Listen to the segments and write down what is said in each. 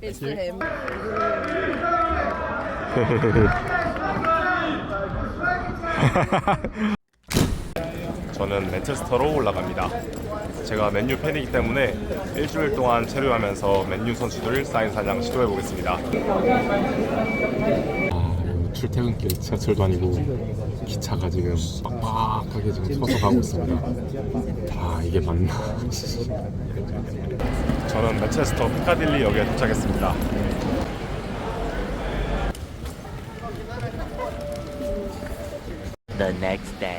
It's for him. 저는 맨체스터로 올라갑니다. 제가 맨유 팬이기 때문에 일주일 동안 체류하면서 맨유 선수들 사인 사냥 시도해 보겠습니다. 아, 출퇴근길 지하철도 아니고 기차가 지금 빡빡하게 지금 서서 가고 있습니다. 아 이게 맞나? 저는 맨체스터 피카딜리 역에 도착했습니다. the next day.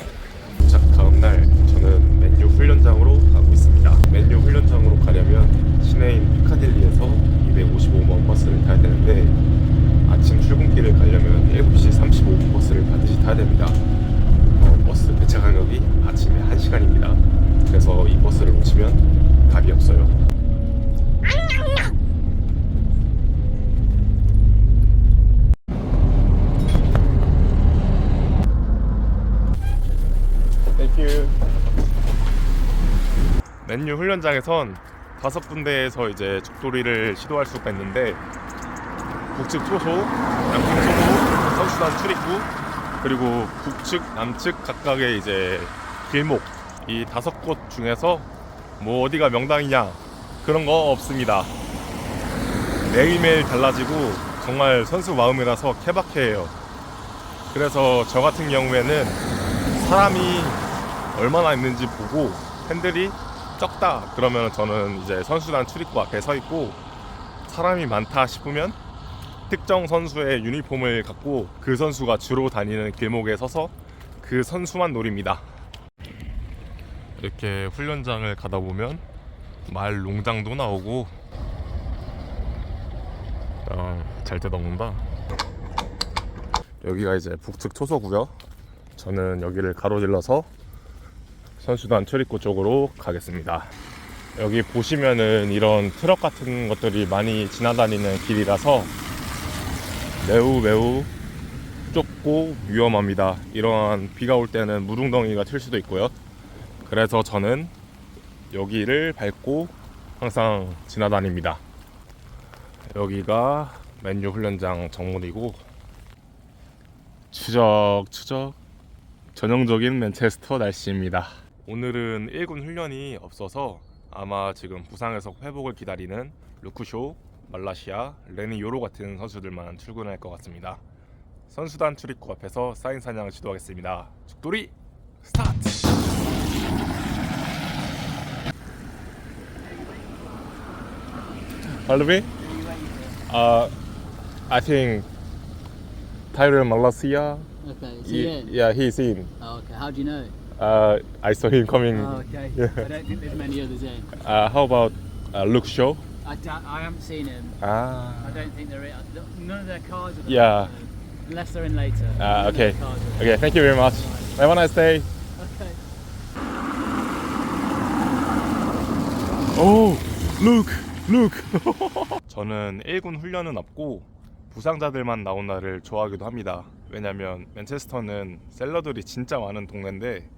도착 다음 날 저는 맨유 훈련장으로 가고 있습니다. 맨유 훈련장으로 가려면 시내인 피카딜리에서 255번 버스를 타야 되는데 아침 출근길을 가려면 7시 35분 버스를 타야 됩니다. 어, 버스 배차 간격이 아침에 1시간입니다. 그래서 이 버스를 놓치면 답이 없어요. 맨유 훈련장에선 다섯 군데에서 이제 죽돌이를 시도할 수가 있는데 북측 초소, 남측 초소, 선수단 출입구 그리고 북측, 남측 각각의 이제 길목 이 다섯 곳 중에서 뭐 어디가 명당이냐 그런 거 없습니다. 매일매일 달라지고 정말 선수 마음이라서 케바케예요. 그래서 저 같은 경우에는 사람이 얼마나 있는지 보고 팬들이 적다 그러면 저는 이제 선수단 출입구 앞에 서 있고 사람이 많다 싶으면 특정 선수의 유니폼을 갖고 그 선수가 주로 다니는 길목에 서서 그 선수만 노립니다. 이렇게 훈련장을 가다 보면 말 농장도 나오고 아, 잘때 먹는다. 여기가 이제 북측 초소고요. 저는 여기를 가로질러서 선수단 출입구 쪽으로 가겠습니다. 여기 보시면은 이런 트럭 같은 것들이 많이 지나다니는 길이라서 매우 매우 좁고 위험합니다. 이러한 비가 올 때는 물웅덩이가 튈 수도 있고요. 그래서 저는 여기를 밟고 항상 지나다닙니다. 여기가 맨유 훈련장 정문이고 추적추적 전형적인 맨체스터 날씨입니다. 오늘은 1군 훈련이 없어서 아마 지금 부상에서 회복을 기다리는 루크쇼, 말라시아, 레니 요로 같은 선수들만 출근할 것 같습니다. 선수단 출입구 앞에서 사인 사냥을 시도하겠습니다. 죽돌이 스타트! Pardon? Uh, I think Tyrell Malasia. Okay, is he in? yeah, he's in. Oh, okay. How do you know? Uh, I saw him coming. Oh, okay. Yeah. I don't think there's many others in. Uh, how about uh, Luke Shaw? I, don't, I haven't seen him. Ah. I don't think they're in. None of their cars are there, Yeah. Unless they're in later. Ah, None of okay. their cars are Okay, thank you very much. Have a nice day. Okay. 오, Luke, Luke. 저는 1군 훈련은 없고 부상자들만 나온 날을 좋아하기도 합니다. 왜냐면 맨체스터는 셀러들이 진짜 많은 동네인데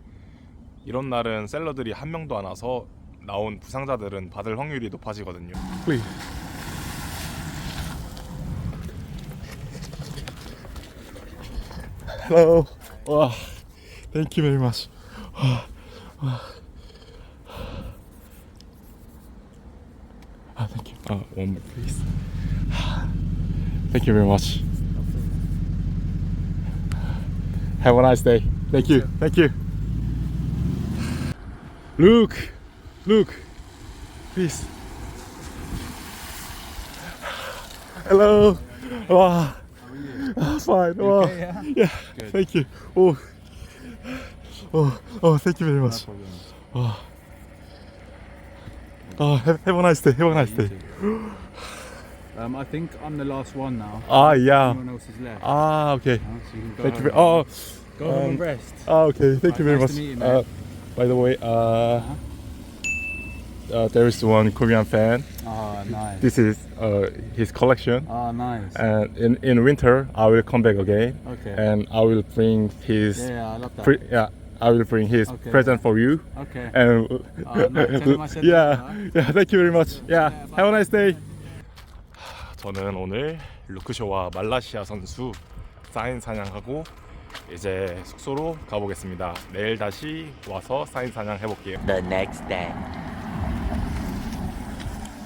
이런 날은 셀러들이 한 명도 안 와서 나온 부상자들은 받을 확률이 높아지거든요. Please. Hello. 와. Ah, thank you. Uh, one more, please. Thank you very much. Have a nice day. Thank you. Thank you. Luke, Luke, please. Hello. Wow. Ah, fine. Wow. yeah. Thank you. Oh. Oh. Oh. Thank you very much. Oh. Oh, have, have a nice day. Have a nice day. Um, I think I'm the last one now. Ah, yeah. Everyone else is left. Ah, okay. Uh, so you Thank you. home. Very, oh, go home um, and rest. ah, okay. Thank you very Nice much. you, uh, by the way, uh, uh, there is one Korean fan. Ah, nice. This is uh, his collection. Ah, nice. And in, in winter, I will come back again, Okay. and I will bring his yeah, I love that. pre- yeah, I will bring his Okay. present for you. Okay. And Oh, no, tell him I said yeah, that. yeah, thank you very much. Yeah, have a nice day. 저는 오늘 루크쇼와 말라시아 선수 사인 사냥하고 이제 숙소로 가보겠습니다. 내일 다시 와서 사인 사냥 해볼게요. the next day.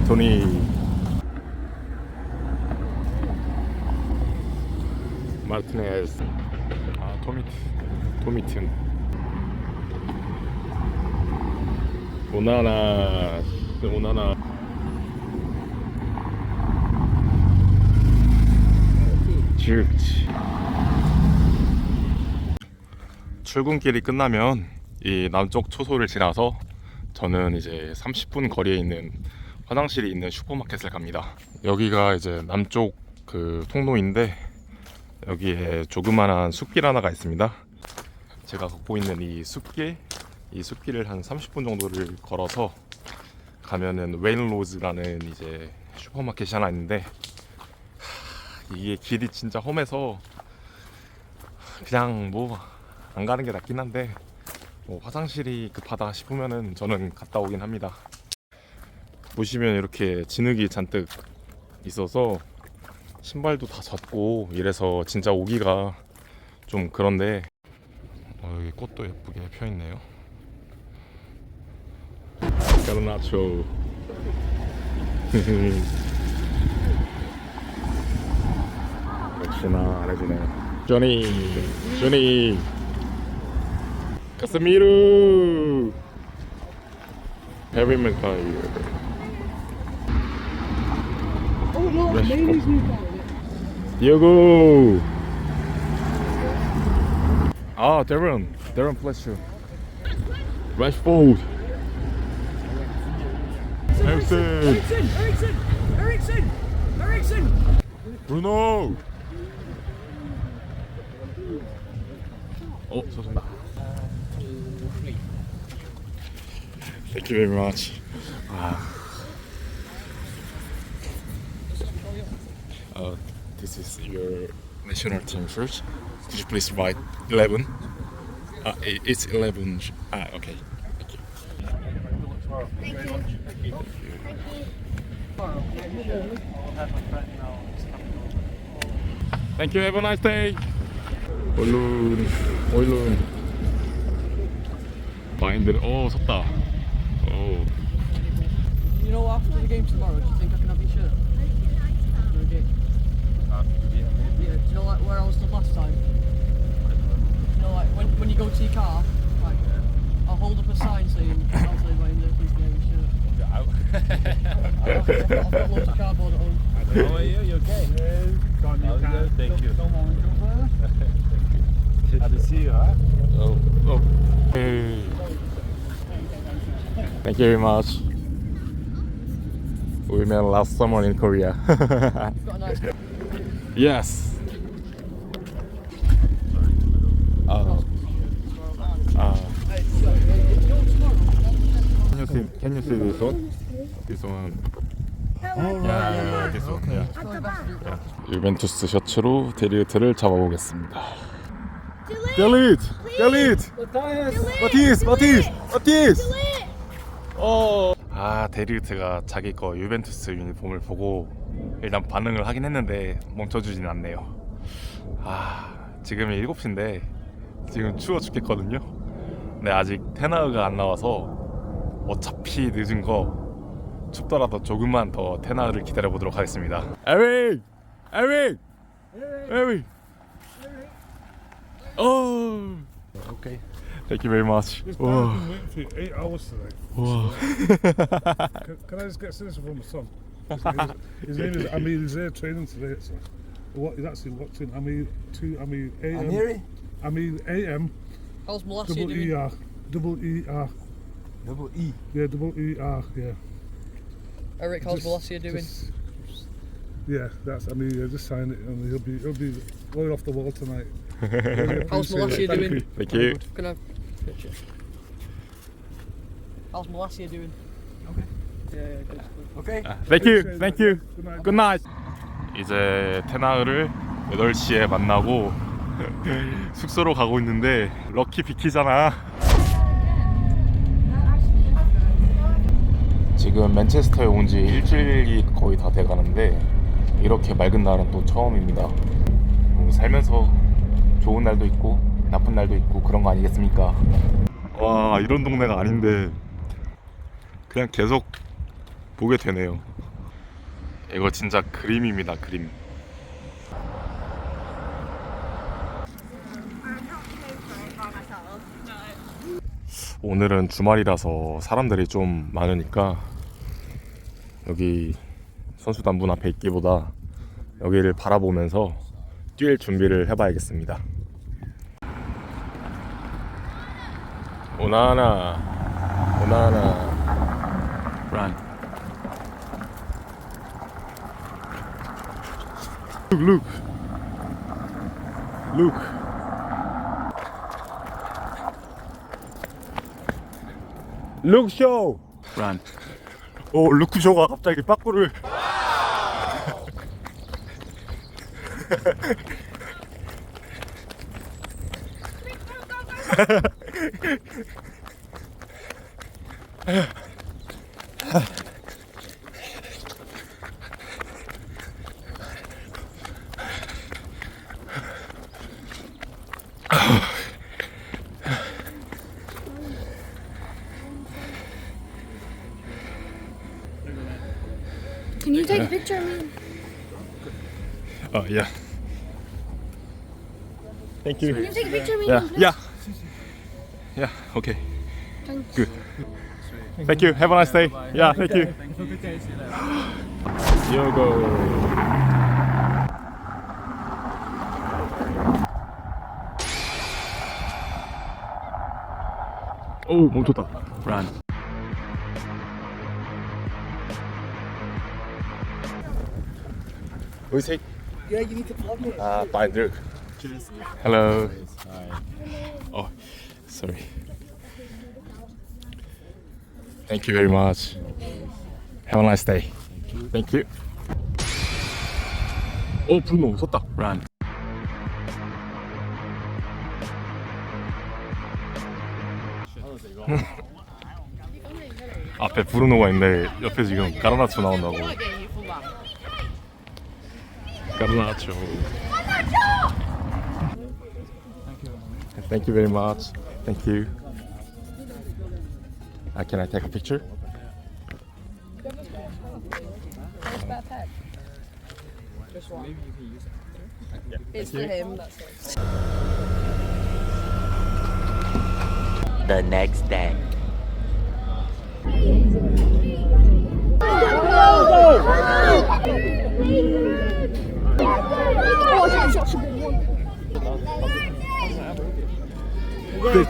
안토니. 마르티네스. 아 토미트. 토미튼. 오나나. 오나나. 즈치 출근길이 끝나면 이 남쪽 초소를 지나서 저는 이제 30분 거리에 있는 화장실이 있는 슈퍼마켓을 갑니다. 여기가 이제 남쪽 그 통로인데 여기에 조그만한 숲길 하나가 있습니다. 제가 걷고 있는 이 숲길, 이 숲길을 한 30분 정도를 걸어서 가면은 웨인로즈라는 이제 슈퍼마켓이 하나 있는데 하, 이게 길이 진짜 험해서 그냥 뭐 안 가는 게 낫긴 한데 뭐 화장실이 급하다 싶으면은 저는 갔다 오긴 합니다. 보시면 이렇게 진흙이 잔뜩 있어서 신발도 다 젖고 이래서 진짜 오기가 좀 그런데 어, 여기 꽃도 예쁘게 펴 있네요. 까르나초. 역시나 안 해주네. 조니, 조니. 카스미루. 해비맨 카 이. 디오고. 아, 데런. 데런 플래시. 래시포드. 헬슨. Ericsson! Ericsson! Ericsson! Ericsson! 브루노. 어, 좋습니다. Thank you very much. 아. Uh, this is your national team shirt. Could you please write 11? Uh, i- it's 11. sh- Ah, okay. Thank you. Thank you. Have a nice day. 얼른, 얼른. 마인드. 오, 섰다. 오. You know, after the game tomorrow, you know like where I was stood last time? You know, like when, when you go to your car, like I'll hold up a sign saying, I'll say my name, please get your shirt. I've got, I've got, I've got loads of cardboard at home. Oh, How are you? You okay? Thank you. Good to see you, huh? Oh, oh. Hey. Thank you very much. We met last summer in Korea. You've got a nice yes. See? This one? This one. Yeah, yeah, this one. Yeah. 유벤투스 셔츠로 데리우트를 잡아보겠습니다. 델리트, 델리트, 마티스, 마티스, 마티스. 어. 아 데리우트가 자기 거 유벤투스 유니폼을 보고 일단 반응을 하긴 했는데 멈춰주진 않네요. 아 지금이 7시인데 지금 추워 죽겠거든요. 근데 아직 테나우가 안 나와서 어차피 늦은 거 춥더라도 조금만 더 테나우를 기다려 보도록 하겠습니다. 에릭, 에릭, 에릭. 어. Okay. Thank you very much. For eight hours today. 와. Can, can I just get this from my son? His name is, his name is Amir. He's there training today. So what he's actually watching Amir two Amir AM. Amiri? Amir AM How's Molassie Double doing? E R. Double E R. Double E. Yeah, double E R. Yeah. Eric, how's Molassie doing? just- yeah, that's. I mean, yeah, just sign it, and he'll be he'll be rolling off the wall tonight. How's. Thank doing? you. Thank you. Can I have a picture? How's Molassie doing? Okay. Yeah, yeah, good. Okay. Thank you. Thank you. Good night. Good night. 이제 테나흐를 8시에 만나고 숙소로 가고 있는데 럭키 비키잖아. 지금 맨체스터에 온 지 일주일이 거의 다 돼 가는데 이렇게 맑은 날은 또 처음입니다. 뭐 살면서 좋은 날도 있고 나쁜 날도 있고 그런 거 아니겠습니까? 와, 이런 동네가 아닌데 그냥 계속 보게 되네요. 이거 진짜 그림입니다 그림 오늘은 주말이라서 사람들이 좀 많으니까 여기 선수단 문 앞에 있기보다 여기를 바라보면서 뛸 준비를 해봐야겠습니다 오나나 오나나 Run. Look, look. Look. Look show. Run. 오, 루크 쇼가 갑자기 빠꾸를. take a picture of me? 어, yeah. Thank you. Can you take a picture of me? Yeah, please? yeah. Yeah, okay. Thanks. Good. Thank you. Have a nice day. Yeah, thank you. You go. 오, 멈췄다. Run. Who's he? Yeah, you need to plug it. Ah, bye, Dirk. Hello. Oh, sorry. Thank you very much. Have a nice day. Thank you. 어, 브루노 섰다. Run. 앞에 브루노가 있는데 옆에 지금 가르나초 나온다고. Thank you very much. Thank you. Uh, can I take a picture? Maybe you can use it. The next day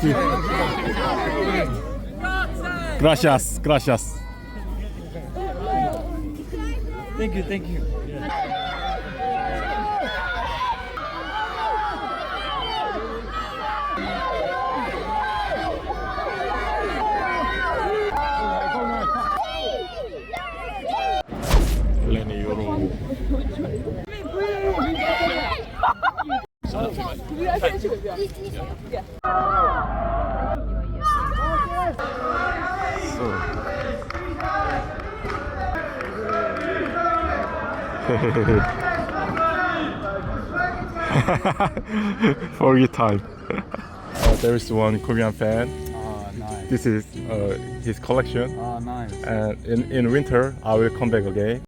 you. Gracias, gracias. Thank you, thank you. Forget time. uh, there is one Korean fan. Ah, nice. This is uh, his collection. Ah, nice. And in, in winter, I will come back again.